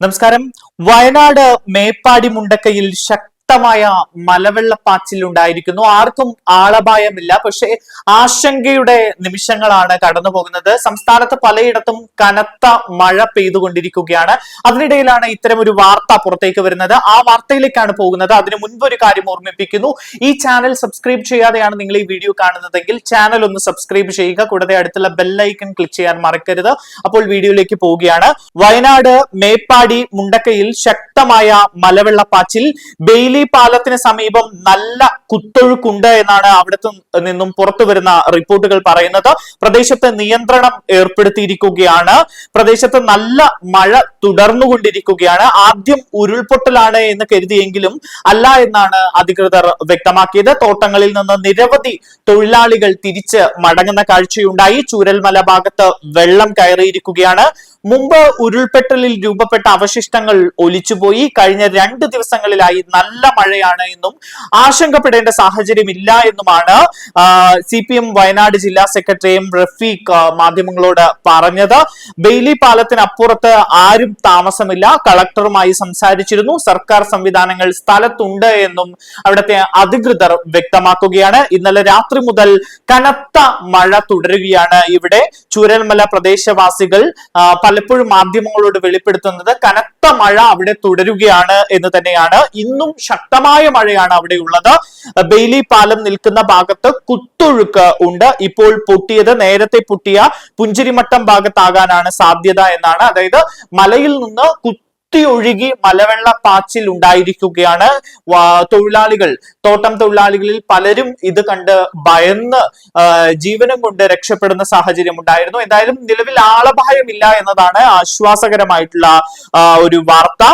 നമസ്കാരം. വയനാട് മേപ്പാടി മുണ്ടക്കയിൽ ശക്തമായ മലവെള്ളപ്പാച്ചിൽ ഉണ്ടായിരിക്കുന്നു ആർക്കും ആളപായമില്ല. പക്ഷേ ആശങ്കയുടെ നിമിഷങ്ങളാണ് കടന്നു പോകുന്നത് സംസ്ഥാനത്ത് പലയിടത്തും കനത്ത മഴ പെയ്തുകൊണ്ടിരിക്കുകയാണ്. അതിനിടയിലാണ് ഇത്തരം ഒരു വാർത്ത പുറത്തേക്ക് വരുന്നത്. ആ വാർത്തയിലേക്കാണ് പോകുന്നത്. അതിനു മുൻപ് ഒരു കാര്യം ഓർമ്മിപ്പിക്കുന്നു. ഈ ചാനൽ സബ്സ്ക്രൈബ് ചെയ്യാതെയാണ് നിങ്ങൾ ഈ വീഡിയോ കാണുന്നതെങ്കിൽ ചാനൽ ഒന്ന് സബ്സ്ക്രൈബ് ചെയ്യുക. കൂടാതെ അടുത്തുള്ള ബെല്ലൈക്കൺ ക്ലിക്ക് ചെയ്യാൻ മറക്കരുത്. അപ്പോൾ വീഡിയോയിലേക്ക് പോവുകയാണ്. വയനാട് മേപ്പാടി മുണ്ടക്കയിൽ ശക്തമായ മലവെള്ളപ്പാച്ചിൽ. ബെയിലി പാലത്തിന് സമീപം നല്ല കുത്തൊഴുക്കുണ്ട് എന്നാണ് അവിടുത്തെ നിന്നും പുറത്തു വരുന്ന റിപ്പോർട്ടുകൾ പറയുന്നത്. പ്രദേശത്ത് നിയന്ത്രണം ഏർപ്പെടുത്തിയിരിക്കുകയാണ്. പ്രദേശത്ത് നല്ല മഴ തുടർന്നുകൊണ്ടിരിക്കുകയാണ്. ആദ്യം ഉരുൾപൊട്ടലാണ് എന്ന് കരുതിയെങ്കിലും അല്ല എന്നാണ് അധികൃതർ വ്യക്തമാക്കിയത്. തോട്ടങ്ങളിൽ നിന്ന് നിരവധി തൊഴിലാളികൾ തിരിച്ച് മടങ്ങുന്ന കാഴ്ചയുണ്ടായി. ചൂരൽമല ഭാഗത്ത് വെള്ളം കയറിയിരിക്കുകയാണ്. മുമ്പ് ഉരുൾപൊട്ടലിൽ രൂപപ്പെട്ട അവശിഷ്ടങ്ങൾ ഒലിച്ചുപോയി. കഴിഞ്ഞ രണ്ട് ദിവസങ്ങളിലായി നല്ല മഴയാണ് എന്നും ആശങ്കപ്പെടേണ്ട സാഹചര്യമില്ല എന്നുമാണ് സി പി എം വയനാട് ജില്ലാ സെക്രട്ടറിയും റഫീഖ് മാധ്യമങ്ങളോട് പറഞ്ഞത്. ബെയിലി പാലത്തിനപ്പുറത്ത് ആരും താമസമില്ല. കളക്ടറുമായി സംസാരിച്ചിരുന്നു. സർക്കാർ സംവിധാനങ്ങൾ സ്ഥലത്തുണ്ട് എന്നും അവിടുത്തെ അധികൃതർ വ്യക്തമാക്കുകയാണ്. ഇന്നലെ രാത്രി മുതൽ കനത്ത മഴ തുടരുകയാണ് ഇവിടെ. ചൂരൽമല പ്രദേശവാസികൾ പലപ്പോഴും മാധ്യമങ്ങളോട് വെളിപ്പെടുത്തുന്നത് കനത്ത മഴ അവിടെ തുടരുകയാണ് എന്ന് തന്നെയാണ്. ഇന്നും ശക്തമായ മഴയാണ് അവിടെ ഉള്ളത് ബെയിലി പാലം നിൽക്കുന്ന ഭാഗത്ത് കുത്തൊഴുക്ക് ഉണ്ട്. ഇപ്പോൾ പൊട്ടിയത് നേരത്തെ പൊട്ടിയ പുഞ്ചിരിമട്ടം ഭാഗത്താകാനാണ് സാധ്യത എന്നാണ്. അതായത് മലയിൽ നിന്ന് കുത്തിയൊഴുകി മലവെള്ള പാച്ചിൽ ഉണ്ടായിരിക്കുകയാണ് തൊഴിലാളികൾ. തോട്ടം തൊഴിലാളികളിൽ പലരും ഇത് കണ്ട് ഭയന്ന് ജീവനം കൊണ്ട് രക്ഷപ്പെടുന്ന സാഹചര്യം ഉണ്ടായിരുന്നു. എന്തായാലും നിലവിൽ ആളപായമില്ല എന്നതാണ് ആശ്വാസകരമായിട്ടുള്ള ഒരു വാർത്ത.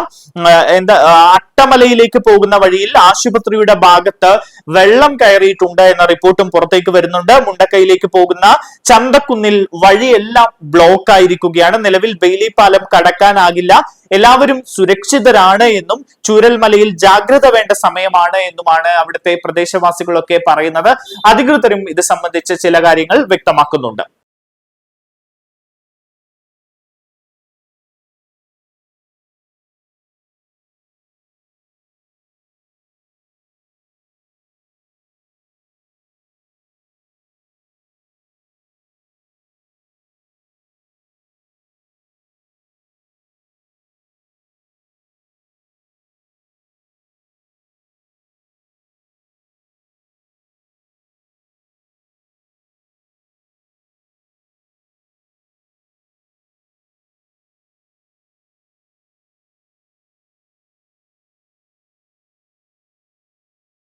എന്താ അട്ടമലയിലേക്ക് പോകുന്ന വഴിയിൽ ആശുപത്രിയുടെ ഭാഗത്ത് വെള്ളം കയറിയിട്ടുണ്ട് എന്ന റിപ്പോർട്ടും പുറത്തേക്ക് വരുന്നുണ്ട്. മുണ്ടക്കൈയിലേക്ക് പോകുന്ന ചന്തക്കുന്നിൽ വഴിയെല്ലാം ബ്ലോക്ക് ആയിരിക്കുകയാണ് നിലവിൽ ബെയിലി പാലം കടക്കാനാകില്ല. എല്ലാവരും സുരക്ഷിതരാണ് എന്നും ചൂരൽമലയിൽ ജാഗ്രത വേണ്ട സമയമാണ് എന്നുമാണ് അവിടുത്തെ പ്രദേശവാസികളൊക്കെ പറയുന്നത്. അധികൃതരും ഇത് സംബന്ധിച്ച് ചില കാര്യങ്ങൾ വ്യക്തമാക്കുന്നുണ്ട്.